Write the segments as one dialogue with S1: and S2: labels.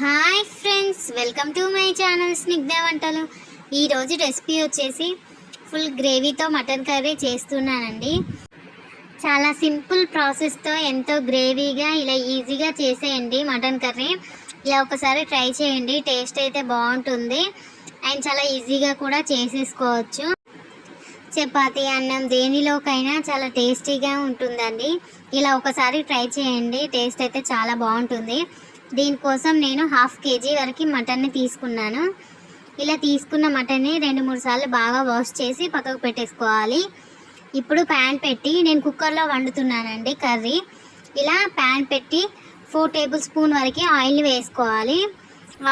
S1: Hi friends welcome to my channel Snigdha వంటలు ఈరోజు recipe వచ్చేసి ఫుల్ గ్రేవీతో మటన్ కర్రీ చేస్తున్నానండి. చాలా సింపుల్ ప్రాసెస్తో ఎంతో గ్రేవీగా ఇలా ఈజీగా చేసేయండి మటన్ కర్రీ ఇలా ఒకసారి ట్రై చేయండి టేస్ట్ అయితే బాగుంటుంది. అండ్ చాలా ఈజీగా కూడా చేసేసుకోవచ్చు. చపాతి అన్నం దేనిలోకైనా చాలా టేస్టీగా ఉంటుందండి. ఇలా ఒకసారి ట్రై చేయండి టేస్ట్ అయితే చాలా బాగుంటుంది. దీనికోసం నేను హాఫ్ కేజీ వరకు మటన్ని తీసుకున్నాను. ఇలా తీసుకున్న మటన్ని రెండు మూడు సార్లు బాగా వాష్ చేసి పక్కకు పెట్టేసుకోవాలి. ఇప్పుడు ప్యాన్ పెట్టి నేను కుక్కర్లో వండుతున్నానండి కర్రీ. ఇలా ప్యాన్ పెట్టి ఫోర్ టేబుల్ స్పూన్ వరకు ఆయిల్ని వేసుకోవాలి.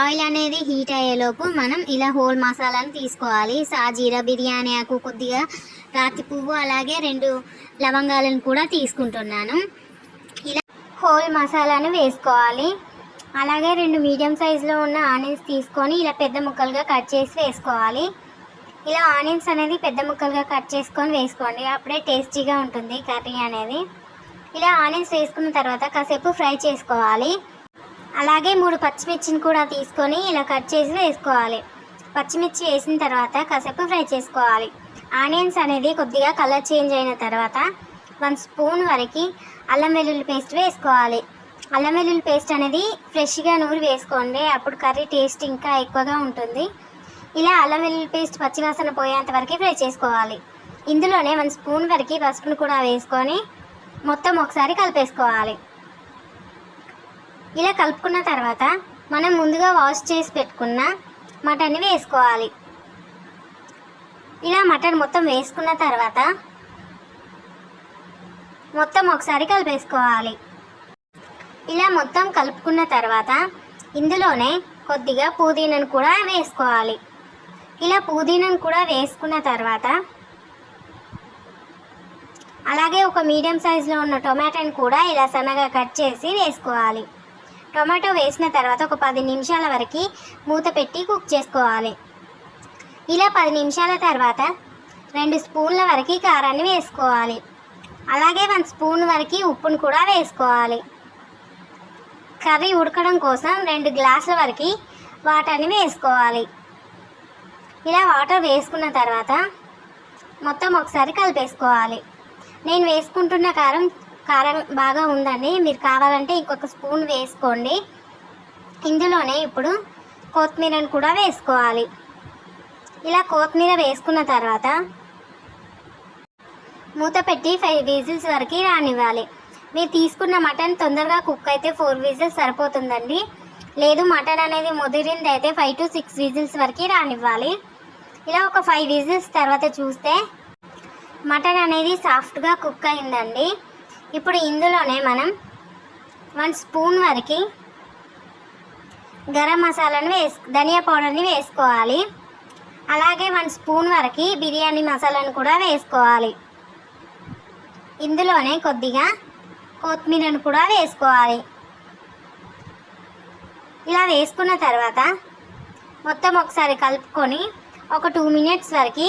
S1: ఆయిల్ అనేది హీట్ అయ్యేలోపు మనం ఇలా హోల్ మసాలాను తీసుకోవాలి. సాజీరా బిర్యానీ ఆకు కొద్దిగా రాతి పువ్వు అలాగే రెండు లవంగాలను కూడా తీసుకుంటున్నాను. ఇలా హోల్ మసాలాను వేసుకోవాలి. అలాగే రెండు మీడియం సైజులో ఉన్న ఆనియన్స్ తీసుకొని ఇలా పెద్ద ముక్కలుగా కట్ చేసి వేసుకోవాలి. ఇలా ఆనియన్స్ అనేది పెద్ద ముక్కలుగా కట్ చేసుకొని వేసుకోండి. అప్పుడే టేస్టీగా ఉంటుంది కర్రీ అనేది. ఇలా ఆనియన్స్ వేసుకున్న తర్వాత కాసేపు ఫ్రై చేసుకోవాలి. అలాగే మూడు పచ్చిమిర్చిని కూడా తీసుకొని ఇలా కట్ చేసి వేసుకోవాలి. పచ్చిమిర్చి వేసిన తర్వాత కాసేపు ఫ్రై చేసుకోవాలి. ఆనియన్స్ అనేది కొద్దిగా కలర్ చేంజ్ అయిన తర్వాత వన్ స్పూన్ వరకు అల్లం వెల్లుల్లి పేస్ట్ వేసుకోవాలి. అల్లం వెల్లుల్లి పేస్ట్ అనేది ఫ్రెష్గా నూరి వేసుకోండి. అప్పుడు కర్రీ టేస్ట్ ఇంకా ఎక్కువగా ఉంటుంది. ఇలా అల్లం వెల్లుల్లి పేస్ట్ పచ్చివాసన పోయేంత వరకు ఫ్రై చేసుకోవాలి. ఇందులోనే వన్ స్పూన్ వరకు పసుపును కూడా వేసుకొని మొత్తం ఒకసారి కలిపేసుకోవాలి. ఇలా కలుపుకున్న తర్వాత మనం ముందుగా వాష్ చేసి పెట్టుకున్న మటన్ని వేసుకోవాలి. ఇలా మటన్ మొత్తం వేసుకున్న తర్వాత మొత్తం ఒకసారి కలిపేసుకోవాలి. ఇలా మొత్తం కలుపుకున్న తర్వాత ఇందులోనే కొద్దిగా పుదీనాను కూడా వేసుకోవాలి. ఇలా పుదీనాను కూడా వేసుకున్న తర్వాత అలాగే ఒక మీడియం సైజులో ఉన్న టొమాటోని కూడా ఇలా సన్నగా కట్ చేసి వేసుకోవాలి. టొమాటో వేసిన తర్వాత ఒక పది నిమిషాల వరకు మూత పెట్టి కుక్ చేసుకోవాలి. ఇలా పది నిమిషాల తర్వాత రెండు స్పూన్ల వరకు కారాన్ని వేసుకోవాలి. అలాగే వన్ స్పూన్ వరకు ఉప్పును కూడా వేసుకోవాలి. కర్రీ ఉడకడం కోసం రెండు గ్లాసుల వరకు వాటర్ని వేసుకోవాలి. ఇలా వాటర్ వేసుకున్న తర్వాత మొత్తం ఒకసారి కలిపేసుకోవాలి. నేను వేసుకుంటున్న కారం కారం బాగా ఉందండి. మీరు కావాలంటే ఇంకొక స్పూన్ వేసుకోండి. ఇందులోనే ఇప్పుడు కొత్తిమీరను కూడా వేసుకోవాలి. ఇలా కొత్తిమీర వేసుకున్న తర్వాత మూత పెట్టి ఫైవ్ విజిల్స్ వరకు రానివ్వాలి. మీరు తీసుకున్న మటన్ తొందరగా కుక్ అయితే ఫోర్ విజిల్స్ సరిపోతుందండి. లేదు మటన్ అనేది ముదిరింది అయితే ఫైవ్ టు సిక్స్ విజిల్స్ వరకు రానివ్వాలి. ఇలా ఒక ఫైవ్ విజిల్స్ తర్వాత చూస్తే మటన్ అనేది సాఫ్ట్గా కుక్ అయిందండి. ఇప్పుడు ఇందులోనే మనం వన్ స్పూన్ వరకు గరం మసాలాను వేసు ధనియా పౌడర్ని వేసుకోవాలి. అలాగే వన్ స్పూన్ వరకు బిర్యానీ మసాలాను కూడా వేసుకోవాలి. ఇందులోనే కొద్దిగా కొత్తిమీరను కూడా వేసుకోవాలి. ఇలా వేసుకున్న తర్వాత మొత్తం ఒకసారి కలుపుకొని ఒక టూ మినిట్స్ వరకు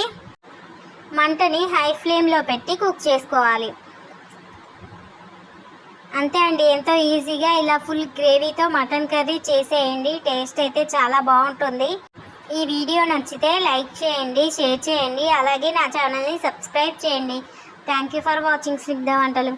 S1: మంటని హై ఫ్లేమ్లో పెట్టి కుక్ చేసుకోవాలి. అంతే అండి ఎంతో ఈజీగా ఇలా ఫుల్ గ్రేవీతో మటన్ కర్రీ చేసేయండి టేస్ట్ అయితే చాలా బాగుంటుంది. ఈ వీడియో నచ్చితే లైక్ చేయండి షేర్ చేయండి అలాగే నా ఛానల్ని సబ్స్క్రైబ్ చేయండి. Thank you for watching Snigdha వంటలు.